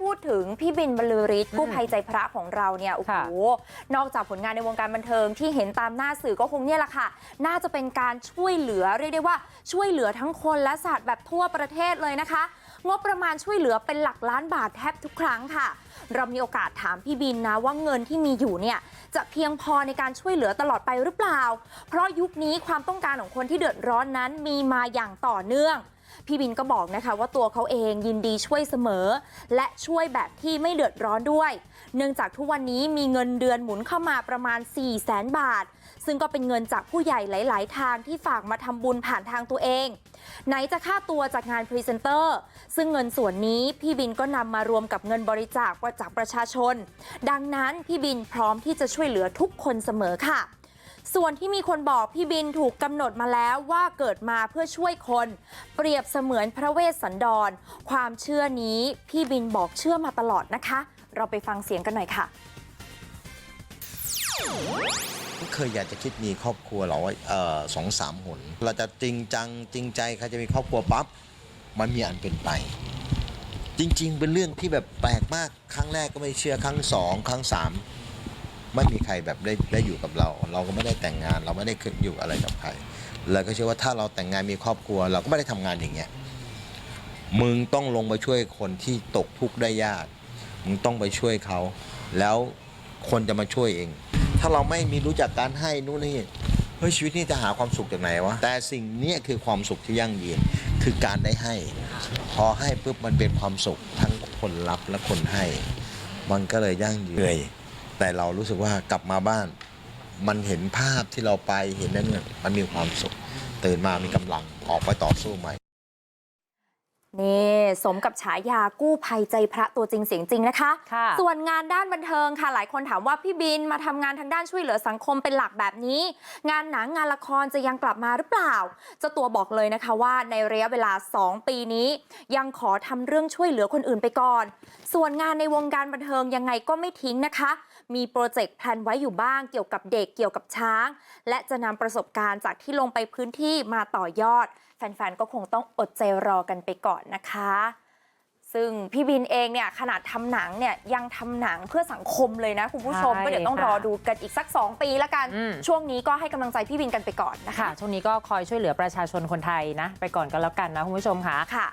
พูดถึงพี่บินบรรลือฤทธิ์กู้ภัยใจพระของเราเนี่ยโอ้โหค่ะนอกจากผลงานในวงการบันเทิงที่เห็นตามหน้าสื่อก็คงเนี่ยแหละค่ะ น่าจะเป็นการช่วยเหลือเรียกได้ว่าช่วยเหลือทั้งคนและสัตว์แบบทั่วประเทศเลยนะคะ งบประมาณช่วยเหลือเป็นหลักล้านบาทแทบทุกครั้งค่ะ เรามีโอกาสถามพี่บินนะว่าเงินที่มีอยู่เนี่ยจะเพียงพอในการช่วยเหลือตลอดไปหรือเปล่า เพราะยุคนี้ความต้องการของคนที่เดือดร้อนนั้นมีมาอย่างต่อเนื่อง พี่บินก็บอกนะคะว่าตัวเขาเองยินดีช่วยเสมอ และช่วยแบบที่ไม่เดือดร้อนด้วย เนื่องจากทุกวันนี้มีเงินเดือนหมุนเข้ามาประมาณ 4 0 0แสนบาท ซึ่งก็เป็นเงินจากผู้ใหญ่หลาย ๆ ทางที่ฝากมาทำบุญผ่านทางตัวเอง ไหนจะค่าตัวจากงานพรีเซนเตอร์ซึ่งเงินส่วนนี้พี่บินก็นำมารวมกับเงินบริจาคจากประชาชน ดังนั้นพี่บินพร้อมที่จะช่วยเหลือทุกคนเสมอค่ะ ส่วนที่มีคนบอกพี่บินถูกกำหนดมาแล้วว่าเกิดมาเพื่อช่วยคนเปรียบเสมือนพระเวสสันดร ความเชื่อนี้พี่บินบอกเชื่อมาตลอดนะคะ เราไปฟังเสียงกันหน่อยค่ะเคยอยากจะคิดมีครอบครัวหรอว่าเออสองสามหน เราจะจริงจังจริงใจใครจะมีครอบครัวปั๊บมันมีอันเป็นไป จริง ๆ เป็นเรื่องที่แบบแปลกมากครั้งแรกก็ไม่เชื่อครั้งสองครั้งสาม ไม่มีใครแบบได้ได้อยู่กับเรา เราก็ไม่ได้แต่งงาน เราไม่ได้ขึ้นอยู่อะไรกับใครเราก็เชื่อว่าถ้าเราแต่งงานมีครอบครัว เราก็ไม่ได้ทำงานอย่างเงี้ยมึงต้องลงไปช่วยคนที่ตกทุกข์ได้ยาก มึงต้องไปช่วยเขา แล้วคนจะมาช่วยเอง ถ้าเราไม่มีรู้จักการให้นู่นนี่เฮ้ยชีวิตนี่จะหาความสุขจากไหนวะ แต่สิ่งนี้คือความสุขที่ยั่งยืน คือการได้ให้ พอให้ปุ๊บมันเป็นความสุขทั้งคนรับและคนให้ มันก็เลยยั่งยืนเหนื่อย แต่เรารู้สึกว่ากลับมาบ้าน มันเห็นภาพที่เราไปเห็นนั่นเนี่ยมันมีความสุขตื่นมามีกำลังออกไปต่อสู้ใหม่ นี่สมกับฉายากู้ภัยใจพระตัวจริงเสียงจริงนะคะค่ะส่วนงานด้านบันเทิงค่ะ หลายคนถามว่าพี่บินมาทำงานทางด้านช่วยเหลือสังคมเป็นหลักแบบนี้ งานหนังงานละครจะยังกลับมาหรือเปล่าเจ้าตัวบอกเลยนะคะว่าในระยะเวลา 2 ปีนี้ ยังขอทำเรื่องช่วยเหลือคนอื่นไปก่อน ส่วนงานในวงการบันเทิงยังไงก็ไม่ทิ้งนะคะ มีโปรเจกต์แพลนไว้อยู่บ้างเกี่ยวกับเด็กเกี่ยวกับช้าง และจะนำประสบการณ์จากที่ลงไปพื้นที่มาต่อยอด แฟนๆก็คงต้องอดใจรอกันไปก่อนนะคะ ซึ่งพี่บินเองเนี่ยขนาดทำหนังเนี่ยยังทำหนังเพื่อสังคมเลยนะคุณผู้ชม ใช่ก็เดี๋ยวต้องค่ะรอดูกันอีกสัก 2 ปีละกัน อืม ช่วงนี้ก็ให้กำลังใจพี่บินกันไปก่อนนะคะ ค่ะช่วงนี้ก็คอยช่วยเหลือประชาชนคนไทยนะ ไปก่อนกันแล้วกันนะคุณผู้ชมค่ะ ค่ะ